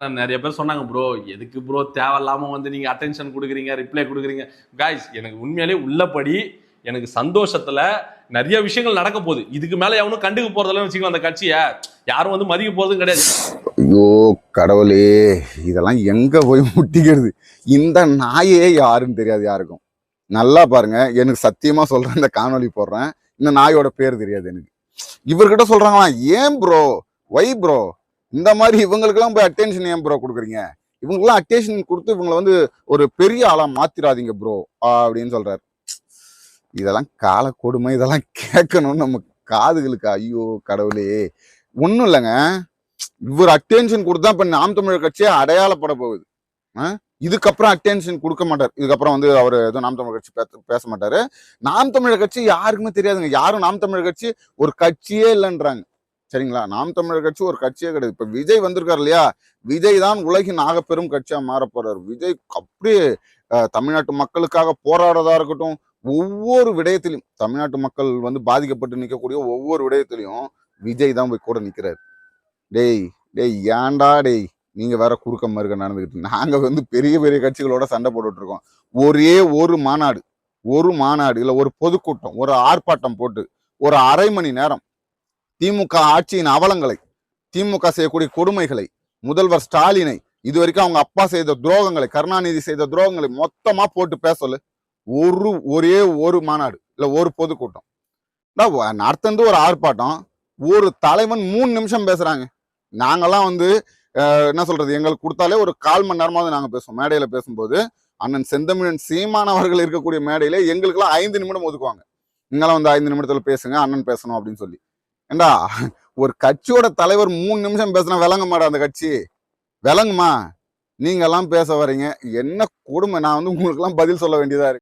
நிறைய பேர் சொன்னாங்க ப்ரோ எதுக்கு ப்ரோ தேவையில்லாம வந்து நீங்க அட்டென்ஷன் கொடுக்குறீங்க ரிப்ளை கொடுக்குறீங்க. காய்ஸ் எனக்கு உண்மையிலே உள்ளபடி எனக்கு சந்தோஷத்துல நிறைய விஷயங்கள் நடக்க போகுது. இதுக்கு மேல எவனும் கண்டுக்க போறதில்ல வச்சுக்கலாம் அந்த கட்சியை. யாரும் வந்து மதிக்க போறதும் கிடையாது. ஐயோ கடவுளே இதெல்லாம் எங்க போய் முட்டிக்கிறது? இந்த நாயே யாருன்னு தெரியாது யாருக்கும். நல்லா பாருங்க எனக்கு சத்தியமா சொல்றேன் இந்த காணொளி போடுறேன். இந்த நாயோட பேர் தெரியாது எனக்கு. இவர்கிட்ட சொல்றாங்களா ஏன் ப்ரோ ஒய் ப்ரோ இந்த மாதிரி இவங்களுக்கெல்லாம் போய் அட்டென்ஷன் ஏன் ப்ரோ கொடுக்குறீங்க? இவங்களுக்குலாம் அட்டென்ஷன் கொடுத்து இவங்களை வந்து ஒரு பெரிய ஆளாக மாத்திராதீங்க ப்ரோ அப்படின்னு சொல்கிறார் இதெல்லாம் கால கொடுமை இதெல்லாம் கேட்கணும்னு நம்ம காதுகளுக்கு ஐயோ கடவுளே. ஒன்றும் இல்லைங்க. இவர் அட்டென்ஷன் கொடுத்தா இப்போ நாம் தமிழர் கட்சியே அடையாளப்பட போகுது. ஆ? இதுக்கப்புறம் அட்டென்ஷன் கொடுக்க மாட்டார். இதுக்கப்புறம் வந்து அவர் எதுவும் நாம் தமிழர் கட்சி பேச- பேச நாம் தமிழர் கட்சி யாருக்குமே தெரியாதுங்க. யாரும் நாம் தமிழர் கட்சி ஒரு கட்சியே இல்லைன்றாங்க. சரிங்களா? நாம் தமிழர் கட்சி ஒரு கட்சியே கிடையாது. இப்ப விஜய் வந்திருக்காரு இல்லையா? விஜய் தான் உலகின் ஆக பெரும் கட்சியா மாற போறாரு. விஜய் அப்படியே தமிழ்நாட்டு மக்களுக்காக போராடுறதா இருக்கட்டும் ஒவ்வொரு விடயத்திலையும் தமிழ்நாட்டு மக்கள் வந்து பாதிக்கப்பட்டு நிற்கக்கூடிய ஒவ்வொரு விடயத்திலையும் விஜய் தான் போய் கூட நிற்கிறாரு டேய் டேய் ஏன்டா டேய் நீங்க வேற குறுக்க மறுக்க நடந்துக்கிட்டு நாங்க வந்து பெரிய பெரிய கட்சிகளோட சண்டை போட்டுட்டு இருக்கோம். ஒரே ஒரு மாநாடு ஒரு மாநாடு இல்ல ஒரு பொதுக்கூட்டம் ஒரு ஆர்ப்பாட்டம் போட்டு ஒரு அரை மணி நேரம் திமுக ஆட்சியின் அவலங்களை திமுக செய்யக்கூடிய கொடுமைகளை முதல்வர் ஸ்டாலினை இது வரைக்கும் அவங்க அப்பா செய்த துரோகங்களை கருணாநிதி செய்த துரோகங்களை மொத்தமா போட்டு பேச சொல்லு. ஒரு ஒரே ஒரு மாநாடு இல்ல ஒரு பொதுக்கூட்டம். நடத்தந்து ஒரு ஆர்ப்பாட்டம் ஒரு தலைவன் மூணு நிமிஷம் பேசுறாங்க. நாங்கெல்லாம் வந்து என்ன சொல்றது எங்களுக்கு கொடுத்தாலே ஒரு கால் மணி நேரமாவது நாங்க பேசுவோம். மேடையில பேசும்போது அண்ணன் செந்தமிழன் சீமான் அவர்கள் இருக்கக்கூடிய மேடையில எங்களுக்கெல்லாம் ஐந்து நிமிடம் ஒதுக்குவாங்க. நீங்களாம் வந்து ஐந்து நிமிடத்துல பேசுங்க அண்ணன் பேசணும் அப்படின்னு சொல்லி. ஏண்டா ஒரு கட்சியோட தலைவர் மூணு நிமிஷம் பேசினா விளங்க மாட்டா அந்த கட்சி? விளங்குமா? நீங்கெல்லாம் பேச வரீங்க என்ன கொடுமை? நான் வந்து உங்களுக்கெல்லாம் பதில் சொல்ல வேண்டியதாக இருக்கு.